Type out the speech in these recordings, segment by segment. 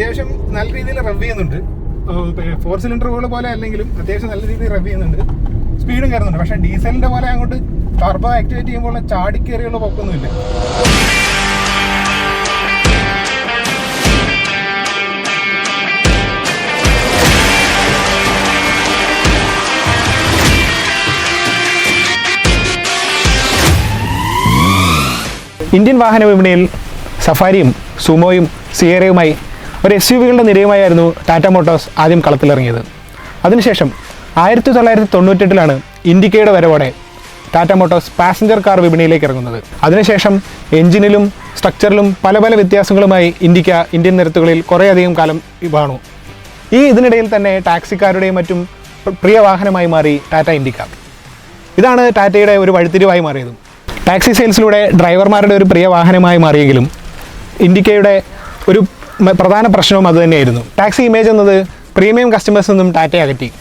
അത്യാവശ്യം നല്ല രീതിയിൽ റവ് ചെയ്യുന്നുണ്ട്. ഫോർ സിലിണ്ടറുകൾ പോലെ അല്ലെങ്കിലും അത്യാവശ്യം നല്ല രീതിയിൽ റവ് ചെയ്യുന്നുണ്ട്. സ്പീഡും കയറുന്നുണ്ട്. പക്ഷേ ഡീസലിന്റെ പോലെ അങ്ങോട്ട് ടർബോ ആക്ടിവേറ്റ് ചെയ്യുമ്പോൾ ചാടിക്കേറിയുള്ള പൊക്കൊന്നുമില്ല. ഇന്ത്യൻ വാഹന വിപണിയിൽ സഫാരിയും സുമോയും സിയറയുമായി ഒരു എസ് യു വികളുടെ നിരയുമായിരുന്നു ടാറ്റ മോട്ടോഴ്സ് ആദ്യം കളത്തിലിറങ്ങിയത്. അതിനുശേഷം ആയിരത്തി തൊള്ളായിരത്തി തൊണ്ണൂറ്റെട്ടിലാണ് ഇൻഡിക്കയുടെ വരവോടെ ടാറ്റ മോട്ടോഴ്സ് പാസഞ്ചർ കാർ വിപണിയിലേക്ക് ഇറങ്ങുന്നത്. അതിനുശേഷം എഞ്ചിനിലും സ്ട്രക്ചറിലും പല പല വ്യത്യാസങ്ങളുമായി ഇന്ത്യക്ക ഇന്ത്യൻ നിരത്തുകളിൽ കുറേയധികം കാലം വാണു. ഈ ഇതിനിടയിൽ തന്നെ ടാക്സിക്കാരുടെയും മറ്റും പ്ര- പ്രിയ വാഹനമായി മാറി ടാറ്റ ഇൻഡിക്ക. ഇതാണ് ടാറ്റയുടെ ഒരു വഴിത്തിരിവായി മാറിയത്. ടാക്സി സെയിൽസിലൂടെ ഡ്രൈവർമാരുടെ ഒരു പ്രിയ വാഹനമായി മാറിയെങ്കിലും ഇൻഡിക്കയുടെ ഒരു പ്രധാന പ്രശ്നവും അതുതന്നെയായിരുന്നു ടാക്സി ഇമേജ് എന്നത് പ്രീമിയം കസ്റ്റമേഴ്സ് നിന്നും ടാറ്റ അകറ്റി.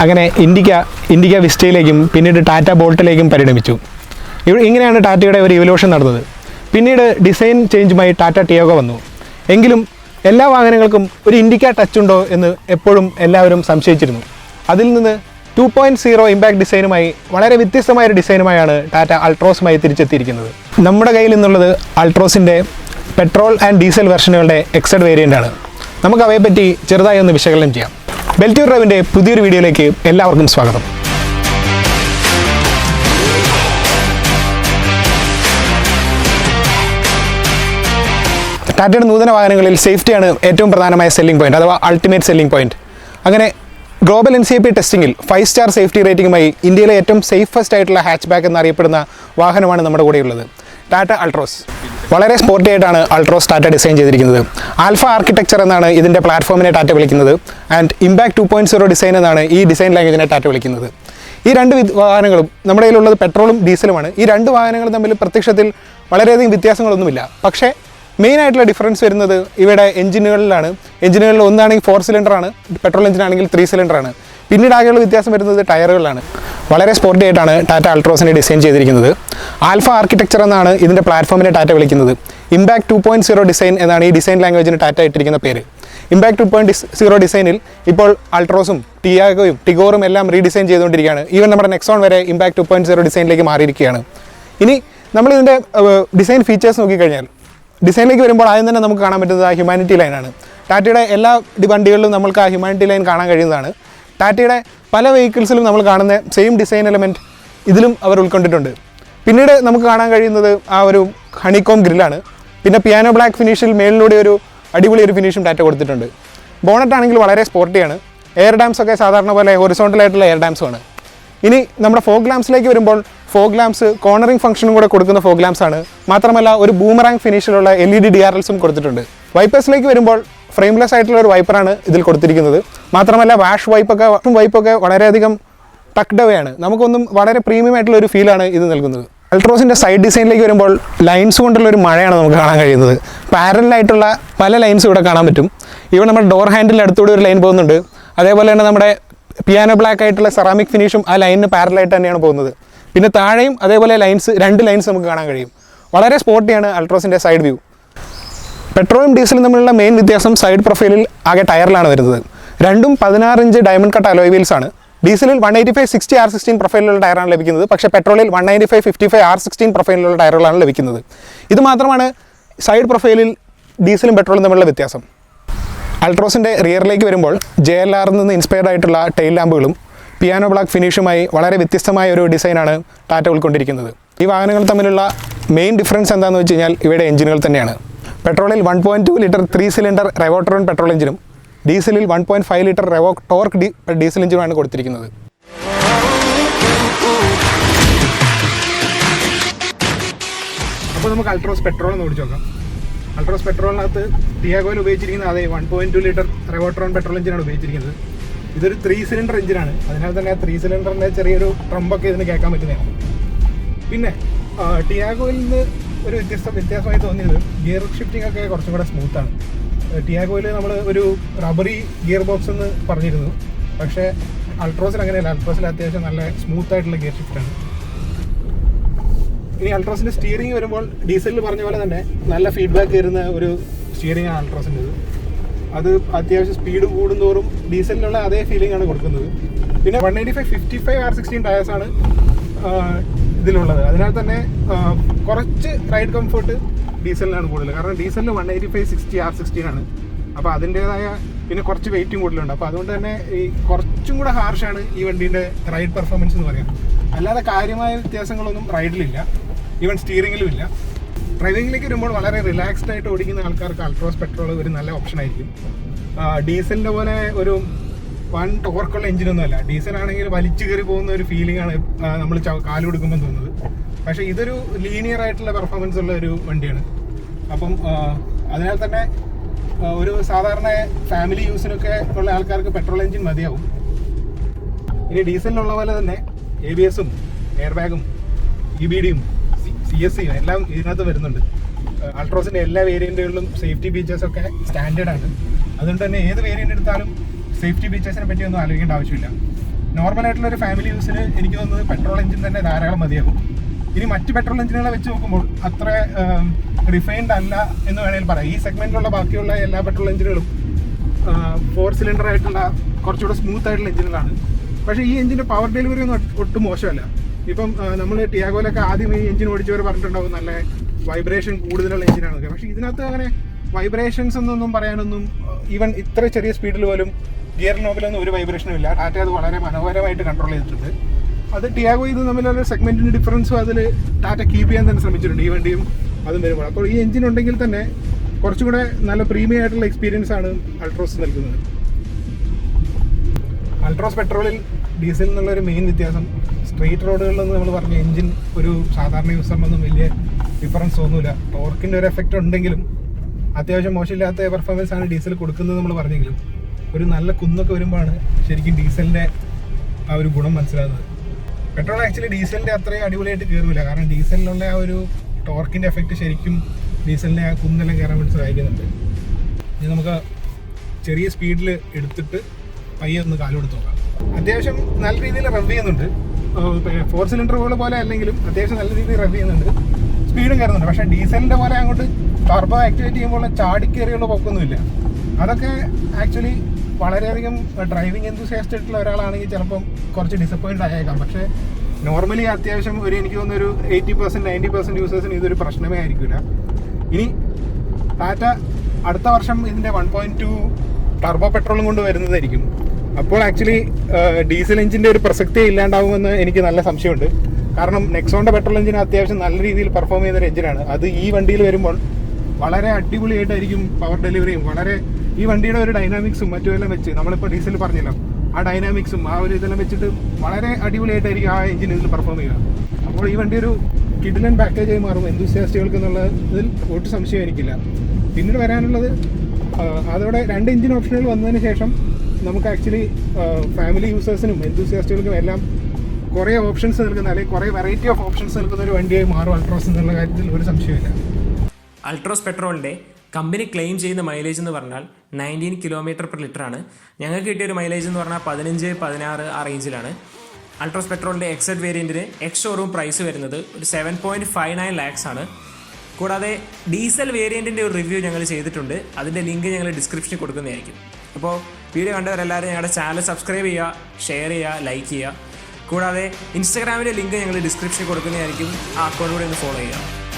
അങ്ങനെ ഇൻഡിക്ക ഇൻഡിക്ക വിസ്റ്റയിലേക്കും പിന്നീട് ടാറ്റ ബോൾട്ടിലേക്കും പരിണമിച്ചു. ഇങ്ങനെയാണ് ടാറ്റയുടെ ഒരു ഇവല്യൂഷൻ നടന്നത്. പിന്നീട് ഡിസൈൻ ചേഞ്ചുമായി ടാറ്റ ടിയോഗ വന്നു. എങ്കിലും എല്ലാ വാഹനങ്ങൾക്കും ഒരു ഇൻഡിക്ക ടച്ച് ഉണ്ടോ എന്ന് എപ്പോഴും എല്ലാവരും സംശയിച്ചിരുന്നു. അതിൽ നിന്ന് ടു പോയിന്റ് സീറോ ഇമ്പാക്ട് ഡിസൈനുമായി വളരെ വ്യത്യസ്തമായ ഒരു ഡിസൈനുമായാണ് ടാറ്റ അൾട്രോസുമായി തിരിച്ചെത്തിയിരിക്കുന്നത്. നമ്മുടെ കയ്യിൽ നിന്നുള്ളത് അൾട്രോസിന്റെ പെട്രോൾ ആൻഡ് ഡീസൽ വെർഷനുകളുടെ എക്സഡ് വേരിയന്റ് ആണ്. നമുക്ക് അവയെപ്പറ്റി ചെറുതായി ഒന്ന് വിശകലനം ചെയ്യാം. ബെൽറ്റ്യൂർ ഡ്രൈവിന്റെ പുതിയൊരു വീഡിയോയിലേക്ക് എല്ലാവർക്കും സ്വാഗതം. ടാറ്റയുടെ നൂതന വാഹനങ്ങളിൽ സേഫ്റ്റിയാണ് ഏറ്റവും പ്രധാനമായ സെല്ലിംഗ് പോയിന്റ് അഥവാ അൾട്ടിമേറ്റ് സെല്ലിംഗ് പോയിന്റ് അങ്ങനെ ഗ്ലോബൽ എൻ സി പി ടെസ്റ്റിംഗിൽ ഫൈവ് സ്റ്റാർ സേഫ്റ്റി റേറ്റിംഗുമായി ഇന്ത്യയിലെ ഏറ്റവും സേഫസ്റ്റ് ആയിട്ടുള്ള ഹാച്ച് ബാക്ക് എന്നറിയപ്പെടുന്ന വാഹനമാണ് നമ്മുടെ കൂടെയുള്ളത്. ടാറ്റ അൾട്രോസ് വളരെ സ്പോർട്ടി ആയിട്ടാണ് അൾട്രോസ് ടാറ്റ ഡിസൈൻ ചെയ്തിരിക്കുന്നത്. ആൽഫ ആർക്കിടെക്ചർ എന്നാണ് ഇതിന്റെ പ്ലാറ്റ്ഫോമിനെ ടാറ്റ വിളിക്കുന്നത്. And impact two point zero design എന്നാണ് ഈ ഡിസൈൻ ലാംഗ്വേജിനെ ടാറ്റ വിളിക്കുന്നത്. ഈ രണ്ട് വാഹനങ്ങളും നമ്മുടെ കയ്യിലുള്ളത് പെട്രോളും ഡീസലുമാണ് ഈ രണ്ട് വാഹനങ്ങളും തമ്മിൽ പ്രത്യക്ഷത്തിൽ വളരെയധികം വ്യത്യാസങ്ങളൊന്നുമില്ല. പക്ഷേ മെയിൻ ആയിട്ടുള്ള ഡിഫറൻസ് വരുന്നത് ഇവിടെ എഞ്ചിനുകളിലാണ്. എഞ്ചിനുകളിൽ ഒന്നാണെങ്കിൽ ഫോർ സിലിണ്ടർ ആണ് പെട്രോൾ എഞ്ചിനാണെങ്കിൽ ത്രീ സിലിണ്ടർ ആണ്. പിന്നീട് ആകെയുള്ള വ്യത്യാസം വരുന്നത് ടയറുകളിലാണ് വളരെ സ്പോർട്ടി ആയിട്ടാണ് ടാറ്റ അൾട്രോസിനെ ഡിസൈൻ ചെയ്തിരിക്കുന്നത്. ആൽഫ ആർക്കിടെക്ചർ എന്നാണ് ഇതിന്റെ പ്ലാറ്റ്ഫോമിനെ ടാറ്റ വിളിക്കുന്നത്. Impact two point zero design എന്നാണ് ഈ ഡിസൈൻ ലാംഗ്വേജിന് ടാറ്റ ഇട്ടിരിക്കുന്ന പേര്. ഇമ്പാക്ട് ടു പോയിന്റ് സീറോ ഡിസൈനിൽ ഇപ്പോൾ അൾട്രോസും ടിയാഗോയും ടിഗോറും എല്ലാം റീഡിസൈൻ ചെയ്തുകൊണ്ടിരിക്കുകയാണ്. ഈവൻ നമ്മുടെ നെക്സോൺ വരെ ഇമ്പാക്ട് ടു പോയിന്റ് സീറോ ഡിസൈനിലേക്ക് മാറിയിരിക്കുകയാണ്. ഇനി നമ്മൾ ഇതിന്റെ ഡിസൈൻ ഫീച്ചേഴ്സ് നോക്കിക്കഴിഞ്ഞാൽ ഡിസൈനിലേക്ക് വരുമ്പോൾ ആദ്യം തന്നെ നമുക്ക് കാണാൻ പറ്റുന്നത് ആ ഹ്യൂമാനിറ്റി ലൈനാണ് ടാറ്റയുടെ എല്ലാ വണ്ടികളിലും നമുക്ക് ആ ഹ്യൂമാനിറ്റി ലൈൻ കാണാൻ കഴിയുന്നതാണ്. ടാറ്റയുടെ പല വെഹിക്കിൾസിലും നമ്മൾ കാണുന്ന സെയിം ഡിസൈൻ എലമെന്റ് ഇതിലും അവർ ഉൾക്കൊണ്ടിട്ടുണ്ട്. പിന്നീട് നമുക്ക് കാണാൻ കഴിയുന്നത് ആ ഒരു ഹണിക്കോം ഗ്രില്ലാണ് പിന്നെ പിയാനോ ബ്ലാക്ക് ഫിനിഷിൽ മേളിലൂടെ ഒരു അടിപൊളി ഒരു ഫിനിഷും ടാറ്റ കൊടുത്തിട്ടുണ്ട്. ബോണറ്റ് ആണെങ്കിൽ വളരെ സ്പോർട്ടിയാണ് എയർ ഡാംസ് ഒക്കെ സാധാരണ പോലെ ഹൊറിസോണ്ടലായിട്ടുള്ള എയർ ഡാംസും ആണ്. ഇനി നമ്മുടെ ഫോഗ് ലാംസിലേക്ക് വരുമ്പോൾ ഫോഗ് ലാംസ് കോർണറിംഗ് ഫംഗ്ഷനും കൂടെ കൊടുക്കുന്ന ഫോഗ് ലാംസ് ആണ്. മാത്രമല്ല ഒരു boomerang ഫിനിഷിലുള്ള L E D D R എൽസും കൊടുത്തിട്ടുണ്ട്. വൈപ്പേഴ്സിലേക്ക് വരുമ്പോൾ ഫ്രെയിംലെസ് ആയിട്ടുള്ള ഒരു വൈപ്പറാണ് ഇതിൽ കൊടുത്തിരിക്കുന്നത്. മാത്രമല്ല വാഷ് വൈപ്പൊക്കെ വാഷും വൈപ്പൊക്കെ വളരെയധികം ടക്ഡ് ആണ്. നമുക്കൊന്നും വളരെ പ്രീമിയം ആയിട്ടുള്ള ഒരു ഫീലാണ് ഇത് നൽകുന്നത്. അൾട്രോസിന്റെ സൈഡ് ഡിസൈനിലേക്ക് വരുമ്പോൾ ലൈൻസ് കൊണ്ടുള്ള ഒരു മഴയാണ് നമുക്ക് കാണാൻ കഴിയുന്നത്. പാരലായിട്ടുള്ള പല ലൈൻസ് ഇവിടെ കാണാൻ പറ്റും. ഇവിടെ നമ്മുടെ ഡോർ ഹാൻഡിൽ അടുത്തൂടെ ഒരു ലൈൻ പോകുന്നുണ്ട്. അതേപോലെ തന്നെ നമ്മുടെ പിയാനോ ബ്ലാക്ക് ആയിട്ടുള്ള സെറാമിക് ഫിനിഷും ആ ലൈനിന് പാരലായിട്ട് തന്നെയാണ് പോകുന്നത്. പിന്നെ താഴെയും അതേപോലെ ലൈൻസ് രണ്ട് ലൈൻസ് നമുക്ക് കാണാൻ കഴിയും. വളരെ സ്പോർട്ടിയാണ് അൾട്രോസിന്റെ സൈഡ് വ്യൂ പെട്രോളും ഡീസലും തമ്മിലുള്ള മെയിൻ വ്യത്യാസം സൈഡ് പ്രൊഫൈലിൽ ആകെ ടയറിലാണ് വരുന്നത്. രണ്ടും പതിനാറ് inch diamond cut alloy wheels ആണ് ഡീസലിൽ one eighty five sixty R sixteen പ്രൊഫൈലിലുള്ള ടയറാണ് ലഭിക്കുന്നത്. പക്ഷേ പെട്രോളിൽ one ninety five fifty five R sixteen പ്രൊഫൈലിലുള്ള ടയറുകളാണ് ലഭിക്കുന്നത്. ഇത് മാത്രമാണ് സൈഡ് പ്രൊഫൈലിൽ ഡീസലും പെട്രോളും തമ്മിലുള്ള വ്യത്യാസം. അൾട്രോസിന്റെ റിയറിലേക്ക് വരുമ്പോൾ ജെ എൽ ആറിൽ നിന്ന് ഇൻസ്പയർഡ് ആയിട്ടുള്ള ടെയിൽ ലാമ്പുകളും പിയാനോ ബ്ലാക്ക് ഫിനിഷുമായി വളരെ വ്യത്യസ്തമായ ഒരു ഡിസൈനാണ് ടാറ്റ ഉൾക്കൊണ്ടിരിക്കുന്നത്. ഈ വാഹനങ്ങൾ തമ്മിലുള്ള മെയിൻ ഡിഫറൻസ് എന്താണെന്ന് വെച്ച് കഴിഞ്ഞാൽ ഇവയുടെ എഞ്ചിനുകൾ തന്നെയാണ്. പെട്രോളിൽ one point two litre three cylinder Revotron petrol എഞ്ചിനും ഡീസലിൽ one point five litre Revo torque diesel എഞ്ചിനാണ് കൊടുത്തിരിക്കുന്നത്. അപ്പോൾ നമുക്ക് അൾട്രോസ് പെട്രോൾ ഒന്ന് ഓടിച്ചു നോക്കാം. അൾട്രോസ് പെട്രോളിനകത്ത് ടിയാഗോയിൽ ഉപയോഗിച്ചിരിക്കുന്ന അതേ one point two litre Revotron petrol എഞ്ചിനാണ് ഉപയോഗിച്ചിരിക്കുന്നത്. ഇതൊരു ത്രീ സിലിണ്ടർ എഞ്ചിനാണ് അതിനാൽ തന്നെ ത്രീ സിലിണ്ടറിന്റെ ചെറിയൊരു ട്രംപൊക്കെ ഇതിന് കേൾക്കാൻ പറ്റുന്നതാണ്. പിന്നെ ടിയാഗോയിൽ നിന്ന് ഒരു വ്യത്യസ്ത വ്യത്യാസമായി തോന്നിയത് ഗിയർ ഷിഫ്റ്റിംഗ് ഒക്കെ കുറച്ചും കൂടെ സ്മൂത്താണ് ടിയാഗോയിൽ നമ്മൾ ഒരു റബ്ബറി ഗിയർ ബോക്സ് എന്ന് പറഞ്ഞിരുന്നു. പക്ഷേ അൾട്രോസിൽ അങ്ങനെയല്ല. അൾട്രോസിൽ അത്യാവശ്യം നല്ല സ്മൂത്ത് ആയിട്ടുള്ള ഗിയർ ഷിഫ്റ്റാണ് ഇനി അൾട്രോസിന്റെ സ്റ്റിയറിംഗ് വരുമ്പോൾ ഡീസലിൽ പറഞ്ഞ പോലെ തന്നെ നല്ല ഫീഡ്ബാക്ക് തരുന്ന ഒരു സ്റ്റിയറിംഗ് ആണ് അൾട്രോസിന്റെ അത് അത്യാവശ്യം സ്പീഡ് കൂടുന്തോറും ഡീസലിനുള്ള അതേ ഫീലിംഗ് ആണ് കൊടുക്കുന്നത്. പിന്നെ one eighty five fifty five R sixteen ടയേഴ്സാണ് ഇതിലുള്ളത്. അതിനാൽ തന്നെ കുറച്ച് റൈഡ് കംഫർട്ട് ഡീസലിനാണ് കൂടുതൽ. കാരണം ഡീസലിന് one eighty five sixty R sixteen ആണ്. അപ്പോൾ അതിന്റേതായ പിന്നെ കുറച്ച് വെയിറ്റും കൂടുതലുണ്ട്. അപ്പോൾ അതുകൊണ്ട് തന്നെ ഈ കുറച്ചും കൂടെ ഹാർഷാണ് ഈ വണ്ടീന്റെ റൈഡ് പെർഫോമൻസ് എന്ന് പറയുന്നത്. അല്ലാതെ കാര്യമായ വ്യത്യാസങ്ങളൊന്നും റൈഡിലില്ല ഈവൻ സ്റ്റിയറിംഗിലും ഇല്ല. ഡ്രൈവിംഗിലേക്ക് വരുമ്പോൾ വളരെ റിലാക്സ്ഡ് ആയിട്ട് ഓടിക്കുന്ന ആൾക്കാർക്ക് അൾട്രോസ് പെട്രോൾ ഒരു നല്ല ഓപ്ഷൻ ആയിരിക്കും. ഡീസലിന്റെ പോലെ ഒരു വൺ ടോർക്കുള്ള എഞ്ചിനൊന്നും അല്ല ഡീസൽ ആണെങ്കിൽ വലിച്ചു കയറി പോകുന്ന ഒരു ഫീലിംഗ് ആണ് നമ്മൾ കാൽ കൊടുക്കുമ്പോൾ തോന്നുന്നത്. പക്ഷേ ഇതൊരു ലീനിയർ ആയിട്ടുള്ള പെർഫോമൻസ് ഉള്ള ഒരു വണ്ടിയാണ്. അപ്പം അതിനാൽ തന്നെ ഒരു സാധാരണ ഫാമിലി യൂസിനൊക്കെ ഉള്ള ആൾക്കാർക്ക് പെട്രോൾ എഞ്ചിൻ മതിയാവും. ഇനി ഡീസലിനുള്ള പോലെ തന്നെ എ ബി എസും എയർ ബാഗും ഇ ബി ഡിയും സി എസ് സിയും എല്ലാം ഇതിനകത്ത് വരുന്നുണ്ട്. അൾട്രോസിന്റെ എല്ലാ വേരിയന്റുകളിലും സേഫ്റ്റി ഫീച്ചേഴ്സൊക്കെ സ്റ്റാൻഡേർഡാണ് അതുകൊണ്ട് തന്നെ ഏത് വേരിയന്റ് എടുത്താലും സേഫ്റ്റി ഫീച്ചേഴ്സിനെ പറ്റി ഒന്നും ആലോചിക്കേണ്ട ആവശ്യമില്ല. നോർമൽ ആയിട്ടുള്ള ഒരു ഫാമിലി യൂസിന് എനിക്ക് തോന്നുന്നത് പെട്രോൾ എഞ്ചിൻ തന്നെ ധാരാളം മതിയാകും. ഇനി മറ്റ് പെട്രോൾ എഞ്ചിനുകളെ വെച്ച് നോക്കുമ്പോൾ അത്ര റിഫൈൻഡ് അല്ല എന്ന് വേണമെങ്കിൽ പറയാം. ഈ സെഗ്മെന്റിലുള്ള ബാക്കിയുള്ള എല്ലാ പെട്രോൾ എഞ്ചിനുകളും ഫോർ സിലിണ്ടർ ആയിട്ടുള്ള കുറച്ചുകൂടെ സ്മൂത്ത് ആയിട്ടുള്ള എഞ്ചിനുകളാണ് പക്ഷേ ഈ എഞ്ചിന്റെ പവർ ഡെലിവറി ഒന്നും ഒട്ടും മോശമല്ല. ഇപ്പം നമ്മൾ ടിയാഗോയിലൊക്കെ ആദ്യം ഈ എഞ്ചിൻ ഓടിച്ചവർ പറഞ്ഞിട്ടുണ്ടാവും നല്ല വൈബ്രേഷൻ കൂടുതലുള്ള എഞ്ചിനാണ് പക്ഷേ ഇതിനകത്ത് അങ്ങനെ വൈബ്രേഷൻസ് എന്നൊന്നും പറയാനൊന്നും ഈവൻ ഇത്ര ചെറിയ സ്പീഡിൽ പോലും ഗിയർ നോബിലൊന്നും ഒരു വൈബ്രേഷനും ഇല്ല. ടാറ്റ അത് വളരെ മനോഹരമായിട്ട് കൺട്രോൾ ചെയ്തിട്ടുണ്ട്. അത് ടിയാഗോ ഇത് തമ്മിലുള്ള സെഗ്മെന്റിന്റെ ഡിഫറൻസും അതിൽ ടാറ്റ കീപ്പ് ചെയ്യാൻ തന്നെ ശ്രമിച്ചിട്ടുണ്ട്. ഈ വണ്ടിയും അതും വരുമ്പോൾ. അപ്പോൾ ഈ എഞ്ചിൻ ഉണ്ടെങ്കിൽ തന്നെ കുറച്ചും കൂടെ നല്ല പ്രീമിയം ആയിട്ടുള്ള എക്സ്പീരിയൻസ് ആണ് അൾട്രോസ് നൽകുന്നത്. അൾട്രോസ് പെട്രോളിൽ ഡീസൽ നിന്നുള്ള ഒരു മെയിൻ വ്യത്യാസം സ്ട്രീറ്റ് റോഡുകളിലെന്ന് നമ്മൾ പറഞ്ഞ എഞ്ചിൻ ഒരു സാധാരണ യൂസറിനൊന്നും വലിയ ഡിഫറൻസ് തോന്നില്ല ടോർക്കിന്റെ ഒരു എഫക്റ്റ് ഉണ്ടെങ്കിലും അത്യാവശ്യം മോശമില്ലാത്ത പെർഫോമൻസ് ആണ് ഡീസൽ കൊടുക്കുന്നത് നമ്മൾ പറഞ്ഞെങ്കിലും ഒരു നല്ല കുന്നൊക്കെ വരുമ്പോഴാണ് ശരിക്കും ഡീസലിന്റെ ആ ഒരു ഗുണം മനസ്സിലാകുന്നത്. പെട്രോൾ ആക്ച്വലി ഡീസലിന്റെ അത്രയും അടിപൊളിയായിട്ട് കയറില്ല കാരണം ഡീസലിനുള്ള ആ ഒരു ടോർക്കിന്റെ എഫക്റ്റ് ശരിക്കും ഡീസലിനെ ആ കുന്നെല്ലാം കയറാൻ വേണ്ടി സഹായിക്കുന്നുണ്ട്. ഇനി നമുക്ക് ചെറിയ സ്പീഡിൽ എടുത്തിട്ട് പയ്യെ ഒന്ന് കാലെടുത്ത് നോക്കാം. അത്യാവശ്യം നല്ല രീതിയിൽ റബ് ചെയ്യുന്നുണ്ട്. ഫോർ സിലിണ്ടർ പോലെ അല്ലെങ്കിലും അത്യാവശ്യം നല്ല രീതിയിൽ റബ് ചെയ്യുന്നുണ്ട്. സ്പീഡും കയറുന്നുണ്ട്. പക്ഷേ ഡീസലിന്റെ പോലെ അങ്ങോട്ട് ടർബോ ആക്ടിവേറ്റ് ചെയ്യുമ്പോൾ ചാടിക്കേറിയുള്ള പൊക്കൊന്നുമില്ല അതൊക്കെ ആക്ച്വലി വളരെയധികം ഡ്രൈവിംഗ് എന്തുസിയാസ്റ്റ് ആയിട്ടുള്ള ഒരാളാണെങ്കിൽ ചിലപ്പം കുറച്ച് ഡിസപ്പോയിന്റ് ആയേക്കാം. പക്ഷേ നോർമലി അത്യാവശ്യം ഒരു എനിക്ക് തോന്നുന്ന ഒരു എയ്റ്റി പെർസെന്റ് നയന്റി പെർസെന്റ് യൂസേഴ്സിന് ഇതൊരു പ്രശ്നമേ ആയിരിക്കില്ല ഇനി ടാറ്റ അടുത്ത വർഷം ഇതിന്റെ വൺ പോയിന്റ് ടു ടർബോ പെട്രോളും കൊണ്ട് വരുന്നതായിരിക്കും. അപ്പോൾ ആക്ച്വലി ഡീസൽ എഞ്ചിന്റെ ഒരു പ്രസക്തി ഇല്ലാണ്ടാവുമെന്ന് എനിക്ക് നല്ല സംശയമുണ്ട്. കാരണം നെക്സോണിന്റെ പെട്രോൾ എഞ്ചിന് അത്യാവശ്യം നല്ല രീതിയിൽ പെർഫോം ചെയ്യുന്ന ഒരു എഞ്ചിനാണ് അത് ഈ വണ്ടിയിൽ വരുമ്പോൾ വളരെ അടിപൊളിയായിട്ടായിരിക്കും പവർ ഡെലിവറിയും വളരെ ഈ വണ്ടിയുടെ ഒരു ഡൈനാമിക്സും മറ്റും എല്ലാം വെച്ച് നമ്മളിപ്പോൾ ഡീസൽ പറഞ്ഞല്ലോ. ആ ഡൈനാമിക്സും ആ ഒരു ഇതെല്ലാം വെച്ചിട്ട് വളരെ അടിപൊളിയായിട്ടായിരിക്കും ആ എഞ്ചിൻ ഇതിൽ പെർഫോം ചെയ്യുക. അപ്പോൾ ഈ വണ്ടി ഒരു കിഡിലൻ പാക്കേജായി മാറും. എന്തുസിയാസ്റ്റുകൾക്ക് എന്നുള്ള ഇതിൽ ഒട്ടും സംശയം എനിക്കില്ല പിന്നീട് വരാനുള്ളത് അതോടെ രണ്ട് എഞ്ചിൻ ഓപ്ഷനുകൾ വന്നതിന് ശേഷം നമുക്ക് ആക്ച്വലി ഫാമിലി യൂസേഴ്സിനും എന്തുസിയാസ്റ്റുകൾക്കും എല്ലാം കുറേ ഓപ്ഷൻസ് നൽകുന്ന അല്ലെങ്കിൽ കുറേ വെറൈറ്റി ഓഫ് ഓപ്ഷൻസ് നൽകുന്ന ഒരു വണ്ടിയായി മാറും അൾട്രോസ് എന്നുള്ള കാര്യത്തിൽ ഒരു സംശയമില്ല അൾട്രോസ് പെട്രോളിന്റെ കമ്പനി ക്ലെയിം ചെയ്യുന്ന മൈലേജ് എന്ന് പറഞ്ഞാൽ നയന്റീൻ കിലോമീറ്റർ പെർ ലിറ്റർ ആണ്. ഞങ്ങൾക്ക് കിട്ടിയ ഒരു മൈലേജ് എന്ന് പറഞ്ഞാൽ പതിനഞ്ച് പതിനാറ് ആ റേഞ്ചിലാണ് അൾട്രോസ് പെട്രോളിന്റെ എക്സഡ് വേരിയന്റിന് എക്സ് ഷോറൂം പ്രൈസ് വരുന്നത് ഒരു seven point five nine lakhs ആണ്. കൂടാതെ ഡീസൽ വേരിയന്റിന്റെ ഒരു റിവ്യൂ ഞങ്ങൾ ചെയ്തിട്ടുണ്ട്. അതിന്റെ ലിങ്ക് ഞങ്ങൾ ഡിസ്ക്രിപ്ഷനിൽ കൊടുക്കുന്നതായിരിക്കും. അപ്പോൾ വീഡിയോ കണ്ടവരെല്ലാവരും ഞങ്ങളുടെ ചാനൽ സബ്സ്ക്രൈബ് ചെയ്യുക ഷെയർ ചെയ്യുക ലൈക്ക് ചെയ്യുക. കൂടാതെ ഇൻസ്റ്റാഗ്രാമിന്റെ ലിങ്ക് ഞങ്ങൾ ഡിസ്ക്രിപ്ഷനിൽ കൊടുക്കുന്നതായിരിക്കും. ആ അക്കൗണ്ട് കൂടെ ഒന്ന് ഫോളോ ചെയ്യുക.